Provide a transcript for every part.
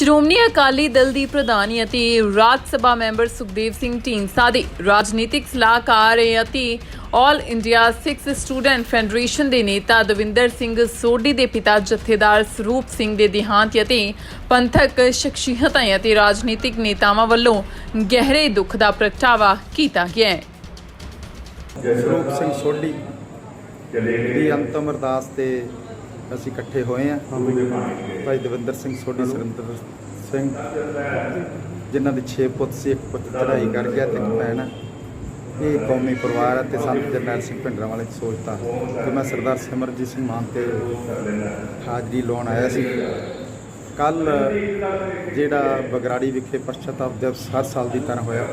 ਸ਼੍ਰੋਮਣੀ ਅਕਾਲੀ ਦਲ ਦੀ ਪ੍ਰਧਾਨ ਅਤੇ ਰਾਜ ਸਭਾ ਮੈਂਬਰ ਸੁਖਦੇਵ ਸਿੰਘ ਢੀਂਡਸਾ ਦੇ ਰਾਜਨੀਤਿਕ ਸਲਾਹਕਾਰ ਅਤੇ all India Sikh student federation ਦੇ ਨੇਤਾ ਦਵਿੰਦਰ ਸਿੰਘ ਸੋਢੀ ਦੇ ਪਿਤਾ ਜਥੇਦਾਰ ਸਰੂਪ ਸਿੰਘ ਦੇ ਦੇਹਾਂਤ ਅਤੇ ਪੰਥਕ ਸ਼ਖਸੀਅਤਾਂ ਅਤੇ ਰਾਜਨੀਤਿਕ ਨੇਤਾਵਾਂ ਵੱਲੋਂ ਗਹਿਰੇ ਦੁੱਖ ਦਾ ਪ੍ਰਗਟਾਵਾ ਕੀਤਾ ਗਿਆ ਹੈ। ਸਰੂਪ ਸਿੰਘ ਸੋਢੀ ਦੀ ਅੰਤਮ ਅਰਦਾਸ ਤੇ ਅਸੀਂ ਇਕੱਠੇ ਹੋਏ ਹਾਂ। ਭਾਈ ਦਵਿੰਦਰ ਸਿੰਘ ਸੋਢੀ ਸੁਰਿੰਦਰ ਸਿੰਘ। ਜਿਨ੍ਹਾਂ ਦੇ 6 ਪੁੱਤ ਸੀ ਇੱਕ ਪੁੱਤ ਚੜਾਈ ਕਰ ਗਿਆ ਤੇ ਇੱਕ ਭੈਣ ਇਹ ਕੌਮੀ ਪਰਿਵਾਰ ਹੈ ਤੇ ਸੰਤ ਜਰਨੈਲ ਸਿੰਘ ਭਿੰਡਰਾਂ ਵਾਲੇ ਦੀ ਸੋਚਤਾ ਕਿ ਮੈਂ ਸਰਦਾਰ ਸਿਮਰਜੀਤ ਸਿੰਘ ਮਾਨ ਤੇ ਹਾਜ਼ਰੀ ਲਾਉਣ ਆਇਆ ਸੀ। ਕੱਲ ਜਿਹੜਾ ਬਗਰਾੜੀ ਵਿਖੇ ਪਛਤਾਪ ਦਿਵਸ ਹਰ ਸਾਲ ਦੀ ਤਰ੍ਹਾਂ ਹੋਇਆ।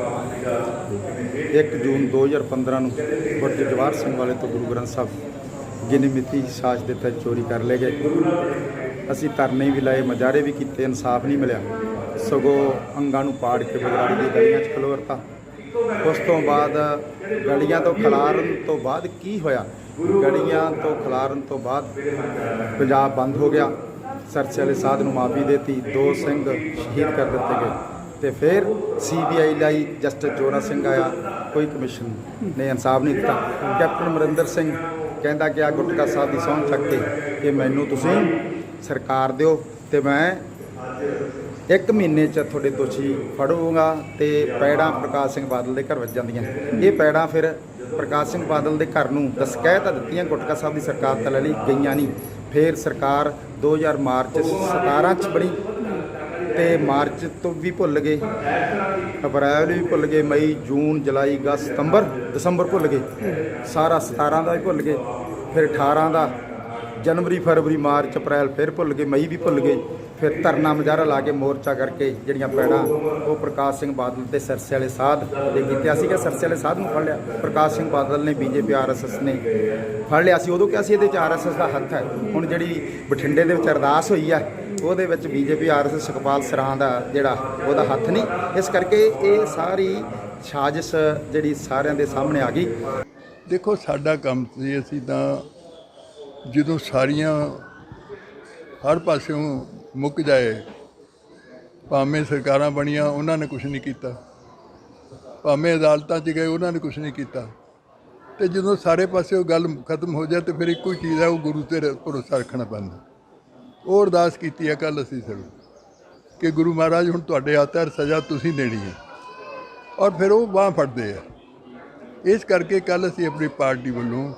1 ਜੂਨ 2015 ਨੂੰ ਗੁਰਜ ਜਵਾਹਰ ਸਿੰਘ ਵਾਲੇ ਤੋਂ ਗੁਰੂ ਗ੍ਰੰਥ ਸਾਹਿਬ ਗਿਣੀ ਮਿਤੀ ਸਾਸ਼ ਦੇ ਤਹਿਤ ਚੋਰੀ ਕਰ ਲਏ ਗਏ। ਅਸੀਂ ਧਰਨੇ ਵੀ ਲਾਏ ਮਜਾਰੇ ਵੀ ਕੀਤੇ, ਇਨਸਾਫ ਨਹੀਂ ਮਿਲਿਆ। ਸਗੋਂ ਅੰਗਾਂ ਨੂੰ ਪਾੜ ਕੇ ਬਗਰਾੜੀ ਦੀ ਗਲੀਆਂ 'ਚ ਖਲੋਰਤਾ ਉਸ ਤੋਂ ਬਾਅਦ ਗਲੀਆਂ ਤੋਂ ਖਲਾਰਨ ਤੋਂ ਬਾਅਦ ਕੀ ਹੋਇਆ? ਗਲੀਆਂ ਤੋਂ ਖਲਾਰਨ ਤੋਂ ਬਾਅਦ ਪੰਜਾਬ ਬੰਦ ਹੋ ਗਿਆ। ਸਰਸੇ ਵਾਲੇ ਸਾਧ ਨੂੰ ਮਾਫੀ ਦੇਤੀ, ਦੋ ਸਿੰਘ ਸ਼ਹੀਦ ਕਰ ਦਿੱਤੇ ਗਏ। ਤੇ ਫਿਰ ਸੀਬੀਆਈ ਲਈ ਜਸਟਿਸ ਜੋਰਾ ਸਿੰਘ ਆਇਆ। ਕੋਈ ਕਮਿਸ਼ਨ ਨੇ ਇਨਸਾਫ ਨਹੀਂ ਦਿੱਤਾ। ਕੈਪਟਨ ਅਮਰਿੰਦਰ ਸਿੰਘ ਕਹਿੰਦਾ ਕਿ ਆ ਗੁਟਕਾ ਸਾਹਿਬ ਦੀ ਸਹੁੰ ਚੱਕ ਕੇ ਕਿ ਮੈਨੂੰ ਤੁਸੀਂ ਸਰਕਾਰ ਦਿਓ ਤੇ ਮੈਂ ਇੱਕ ਮਹੀਨੇ ਚ ਤੁਹਾਡੇ ਦੋਸ਼ੀ ਫੜੂਗਾ ਤੇ ਪੈੜਾਂ ਪ੍ਰਕਾਸ਼ ਸਿੰਘ ਬਾਦਲ ਦੇ ਘਰ ਵੱਜ ਜਾਂਦੀਆਂ। ਇਹ ਪੈੜਾਂ ਫਿਰ ਪ੍ਰਕਾਸ਼ ਸਿੰਘ ਬਾਦਲ ਦੇ ਘਰ ਨੂੰ ਦਸਕਹਿ ਤਾਂ ਦਿੱਤੀਆਂ, ਗੁਟਕਾ ਸਾਹਿਬ ਦੀ ਸਰਕਾਰ ਤਾਂ ਲੈ ਲਈ, ਗਈਆਂ ਨਹੀਂ। ਫਿਰ ਸਰਕਾਰ 2000 ਮਾਰਚ 17 ਚ ਬਣੀ। ਤੇ ਮਾਰਚ ਤੋਂ ਵੀ ਭੁੱਲ ਗਏ। ਅਪ੍ਰੈਲ ਵੀ ਭੁੱਲ ਗਏ, ਮਈ, ਜੂਨ, ਜੁਲਾਈ, ਅਗਸਤ, ਸਤੰਬਰ, ਦਸੰਬਰ ਭੁੱਲ ਗਏ। ਸਾਰਾ 17 ਦਾ ਵੀ ਭੁੱਲ ਗਏ। ਫਿਰ 18 ਦਾ ਜਨਵਰੀ, ਫਰਵਰੀ, ਮਾਰਚ, ਅਪ੍ਰੈਲ ਫਿਰ ਭੁੱਲ ਗਏ, ਮਈ ਵੀ ਭੁੱਲ ਗਏ। ਫਿਰ ਧਰਨਾ ਮੁਜ਼ਾਹਰਾ ਲਾ ਕੇ ਮੋਰਚਾ ਕਰਕੇ ਜਿਹੜੀਆਂ ਪੈੜਾਂ ਉਹ ਪ੍ਰਕਾਸ਼ ਸਿੰਘ ਬਾਦਲ ਤੇ ਸਰਸੇ ਵਾਲੇ ਸਾਧ ਦੇ ਕੀਤੇ ਅਸੀਂ ਕਿ ਸਰਸੇ ਵਾਲੇ ਸਾਧ ਨੂੰ ਫੜ ਲਿਆ। ਪ੍ਰਕਾਸ਼ ਸਿੰਘ ਬਾਦਲ ਨੇ ਬੀਜੇਪੀ ਆਰਐਸਐਸ ਨੇ ਫੜ ਲਿਆ ਸੀ। ਉਦੋਂ ਕਿਹਾ ਸੀ ਇਹਦੇ ਚ ਆਰਐਸਐਸ ਦਾ ਹੱਥ ਹੈ। ਹੁਣ ਜਿਹੜੀ ਬਠਿੰਡੇ ਦੇ ਵਿੱਚ ਅਰਦਾਸ ਹੋਈ ਹੈ ਉਹਦੇ ਵਿੱਚ ਬੀਜੇਪੀ ਆਰਐਸਐਸ ਸੁਖਪਾਲ ਸਰਾਂ ਦਾ ਜਿਹੜਾ ਉਹਦਾ ਹੱਥ ਨਹੀਂ। ਇਸ ਕਰਕੇ ਇਹ ਸਾਰੀ ਸਾਜ਼ਿਸ਼ ਜਿਹੜੀ ਸਾਰਿਆਂ ਦੇ ਸਾਹਮਣੇ ਆ ਗਈ। ਦੇਖੋ, ਸਾਡਾ ਕੰਮ ਸੀ, ਅਸੀਂ ਤਾਂ ਜਦੋਂ ਸਾਰੀਆਂ ਹਰ ਪਾਸਿਓਂ ਮੁੱਕ ਜਾਏ। ਭਾਵੇਂ ਸਰਕਾਰਾਂ ਬਣੀਆਂ, ਉਹਨਾਂ ਨੇ ਕੁਝ ਨਹੀਂ ਕੀਤਾ। ਭਾਵੇਂ ਅਦਾਲਤਾਂ 'ਚ ਗਏ, ਉਹਨਾਂ ਨੇ ਕੁਝ ਨਹੀਂ ਕੀਤਾ। ਤੇ ਜਦੋਂ ਸਾਰੇ ਪਾਸੇ ਉਹ ਗੱਲ ਖਤਮ ਹੋ ਜਾਏ, ਤੇ ਫਿਰ ਇੱਕੋ ਹੀ ਚੀਜ਼ ਹੈ, ਉਹ ਗੁਰੂ ਤੇ ਭਰੋਸਾ ਰੱਖਣਾ ਪੈਂਦਾ ਉਹ ਅਰਦਾਸ ਕੀਤੀ ਹੈ ਕੱਲ ਅਸੀਂ ਸਭ ਕਿ ਗੁਰੂ ਮਹਾਰਾਜ, ਹੁਣ ਤੁਹਾਡੇ ਹੱਥ ਹੈ, ਸਜ਼ਾ ਤੁਸੀਂ ਦੇਣੀ ਹੈ। ਔਰ ਫਿਰ ਉਹ ਬਾਂਹ ਫੜਦੇ ਆ। ਇਸ ਕਰਕੇ ਕੱਲ ਅਸੀਂ ਆਪਣੀ ਪਾਰਟੀ ਵੱਲੋਂ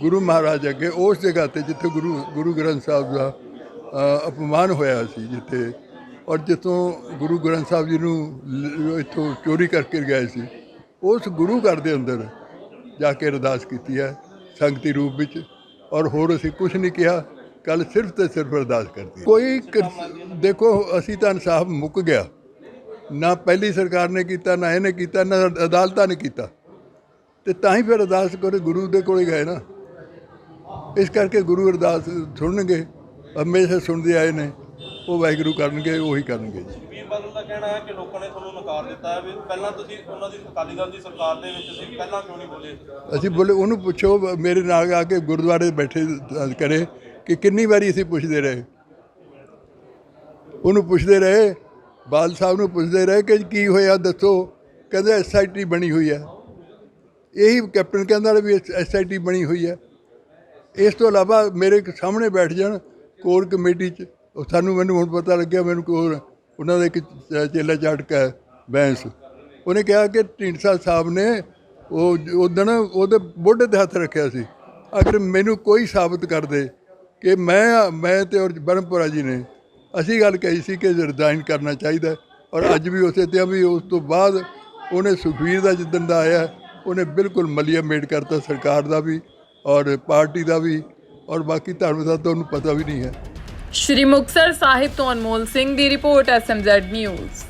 ਗੁਰੂ ਮਹਾਰਾਜ ਅੱਗੇ, ਉਸ ਜਗ੍ਹਾ ਤੇ ਜਿੱਥੇ ਗੁਰੂ ਗੁਰੂ ਗ੍ਰੰਥ ਸਾਹਿਬ ਦਾ ਅਪਮਾਨ ਹੋਇਆ ਸੀ ਜਿੱਥੇ ਔਰ ਜਿੱਥੋਂ ਗੁਰੂ ਗ੍ਰੰਥ ਸਾਹਿਬ ਜੀ ਨੂੰ ਇੱਥੋਂ ਚੋਰੀ ਕਰਕੇ ਗਏ ਸੀ, ਉਸ ਗੁਰੂ ਘਰ ਦੇ ਅੰਦਰ ਜਾ ਕੇ ਅਰਦਾਸ ਕੀਤੀ ਹੈ ਸੰਗਤੀ ਰੂਪ ਵਿੱਚ ਔਰ ਹੋਰ ਅਸੀਂ ਕੁਝ ਨਹੀਂ ਕਿਹਾ, ਕੱਲ ਸਿਰਫ ਤੇ ਸਿਰਫ ਅਰਦਾਸ ਕਰਦੀ ਕੋਈ ਦੇਖੋ ਅਸੀਂ ਤਾਂ ਇਨਸਾਫ ਮੁੱਕ ਗਿਆ, ਨਾ ਪਹਿਲੀ ਸਰਕਾਰ ਨੇ ਕੀਤਾ, ਨਾ ਇਹਨੇ ਕੀਤਾ, ਨਾ ਅਦਾਲਤਾਂ ਨੇ ਕੀਤਾ, ਤੇ ਤਾਂ ਹੀ ਫਿਰ ਅਰਦਾਸ ਕਰੇ ਗੁਰੂ ਦੇ ਕੋਲੇ ਗਏ ਨਾ। ਇਸ ਕਰਕੇ ਗੁਰੂ ਅਰਦਾਸ ਸੁਣਨਗੇ। ਹਮੇਸ਼ਾ ਸੁਣਦੇ ਆਏ ਨੇ ਉਹ ਵਾਹਿਗੁਰੂ ਕਰਨਗੇ ਉਹੀ ਕਰਨਗੇ ਜੀ। ਵੀਰ ਬਾਦਲ ਦਾ ਕਹਿਣਾ ਹੈ ਕਿ ਲੋਕਾਂ ਨੇ ਤੁਹਾਨੂੰ ਨਕਾਰ ਦਿੱਤਾ ਹੈ ਵੀ ਪਹਿਲਾਂ ਤੁਸੀਂ ਉਹਨਾਂ ਦੀ ਅਕਾਲੀ ਦਲ ਦੀ ਸਰਕਾਰ ਦੇ ਵਿੱਚ ਸੀ ਪਹਿਲਾਂ ਕਿਉਂ ਨਹੀਂ ਬੋਲੇ? ਅਸੀਂ ਬੋਲੇ ਉਹਨੂੰ ਪੁੱਛੋ ਮੇਰੇ ਨਾਲ ਆ ਕੇ ਗੁਰਦੁਆਰੇ ਬੈਠੇ ਕਰੇ ਕਿ ਕਿੰਨੀ ਵਾਰੀ ਅਸੀਂ ਪੁੱਛਦੇ ਰਹੇ। ਉਹਨੂੰ ਪੁੱਛਦੇ ਰਹੇ ਬਾਲ ਸਾਹਿਬ ਨੂੰ ਪੁੱਛਦੇ ਰਹੇ ਕਿ ਕੀ ਹੋਇਆ ਦੱਸੋ ਕਹਿੰਦੇ ਐਸਆਈਟੀ ਬਣੀ ਹੋਈ ਹੈ। ਇਹੀ ਕੈਪਟਨ ਕਹਿੰਦਾ ਵੀ ਐਸਆਈਟੀ ਬਣੀ ਹੋਈ ਹੈ। ਇਸ ਤੋਂ ਇਲਾਵਾ ਮੇਰੇ ਸਾਹਮਣੇ ਬੈਠ ਜਾਣ ਕੋਰ ਕਮੇਟੀ 'ਚ, ਉਹ ਸਾਨੂੰ ਮੈਨੂੰ ਹੁਣ ਪਤਾ ਲੱਗਿਆ, ਮੈਨੂੰ ਕੋਰ, ਉਹਨਾਂ ਦਾ ਇੱਕ ਚੇਲਾ ਝਾਟਕਾ ਹੈ, ਬੈਂਸ। ਉਹਨੇ ਕਿਹਾ ਕਿ ਢੀਂਡਸਾ ਸਾਹਿਬ ਨੇ ਉਹ ਉਦਣ ਉਹਦੇ ਮੋਢੇ ਤੇ ਹੱਥ ਰੱਖਿਆ ਸੀ। ਅਗਰ ਮੈਨੂੰ ਕੋਈ ਸਾਬਤ ਕਰ ਦੇ ਕਿ ਮੈਂ ਮੈਂ ਤੇ ਔਰ ਬਰਮਪੁਰਾ ਜੀ ਨੇ ਅਸੀਂ ਗੱਲ ਕਹੀ ਸੀ ਕਿ ਰਿਜ਼ਾਈਨ ਕਰਨਾ ਚਾਹੀਦਾ ਔਰ ਅੱਜ ਵੀ ਉਸੇ ਤੇ ਵੀ ਉਸ ਤੋਂ ਬਾਅਦ ਉਹਨੇ ਸੁਖਵੀਰ ਦਾ ਜਿੱਦਣ ਦਾ ਆਇਆ, ਉਹਨੇ ਬਿਲਕੁਲ ਮਲੀਆ ਮੇਡ ਕਰਤਾ ਸਰਕਾਰ ਦਾ ਵੀ ਔਰ ਪਾਰਟੀ ਦਾ ਵੀ। ਔਰ ਬਾਕੀ ਧਰਮ ਦਾ ਤੁਹਾਨੂੰ ਪਤਾ ਵੀ ਨਹੀਂ ਹੈ। ਸ਼੍ਰੀ ਮੁਕਤਸਰ ਸਾਹਿਬ ਤੋਂ ਅਨਮੋਲ ਸਿੰਘ ਦੀ report S M Z news